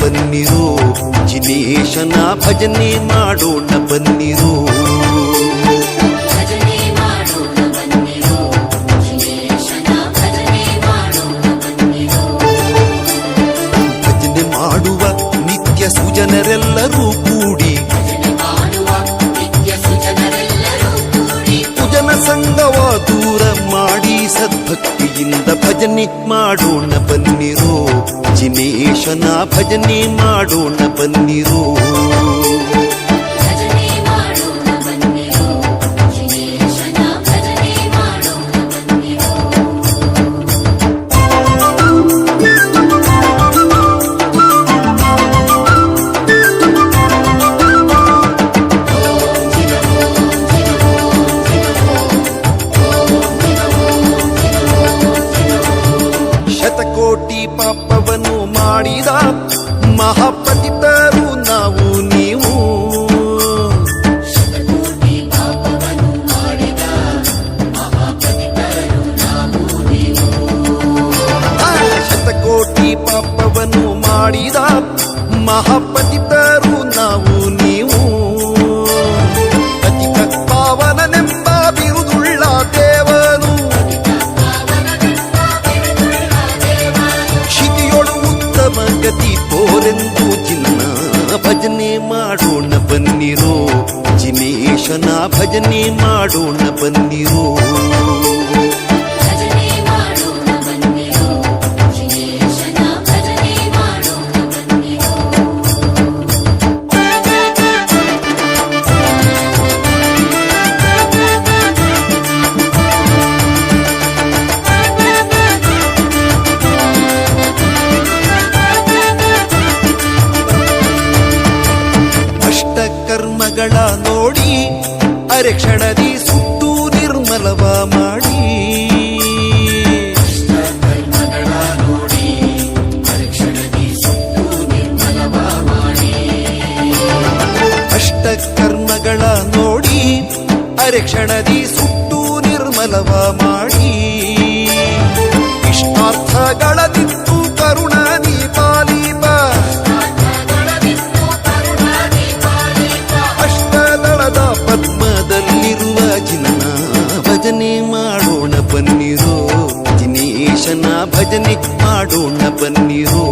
ಬನ್ನಿರೋ. ಜಿನೇಶನ ಭಜನೆ ಮಾಡೋಣ ಬನ್ನಿರೋ. ಭಜನೆ ಮಾಡುವ ನಿತ್ಯ ಸುಜನರೆಲ್ಲರೂ ಕೂಡಿ. ಭಜನೆ ಮಾಡುವ ಸದ್ಭಕ್ತಿಯಿಂದ ಭಜನೆ ಮಾಡೋಣ ಬನ್ನಿರೋ. ಜಿನೇಶನ ಭಜನೆ ಮಾಡೋಣ ಬನ್ನಿರೋ. ಮಹಾಪತಿತರು ನಾವು ನೀವು. ಶತಕೋಟಿ ಪಾಪವನ್ನು ಮಾಡಿದ ಮಹಾಪತಿತರು ಮಾಡೋಣ ಬನ್ನಿರೋ. ಜಿನೇಶನ ಭಜನೆ ಮಾಡೋಣ ಬನ್ನಿರೋ. ಅಷ್ಟಕರ್ಮಗಳ ನೋಡಿ ಅರೆಕ್ಷಣದಿ ಸುತ್ತು ನಿರ್ಮಲವ ಮಾಡಿ. ಅಷ್ಟ ಕರ್ಮಗಳ ನೋಡಿ ಅರೆಕ್ಷಣದಿ ಸುತ್ತು ನಿರ್ಮಲವ ಮಾಡಿ. ಬನ್ನಿರೋ ದಿನೇಶನ ಭಜನೆ ಮಾಡೋಣ ಬನ್ನಿರೋ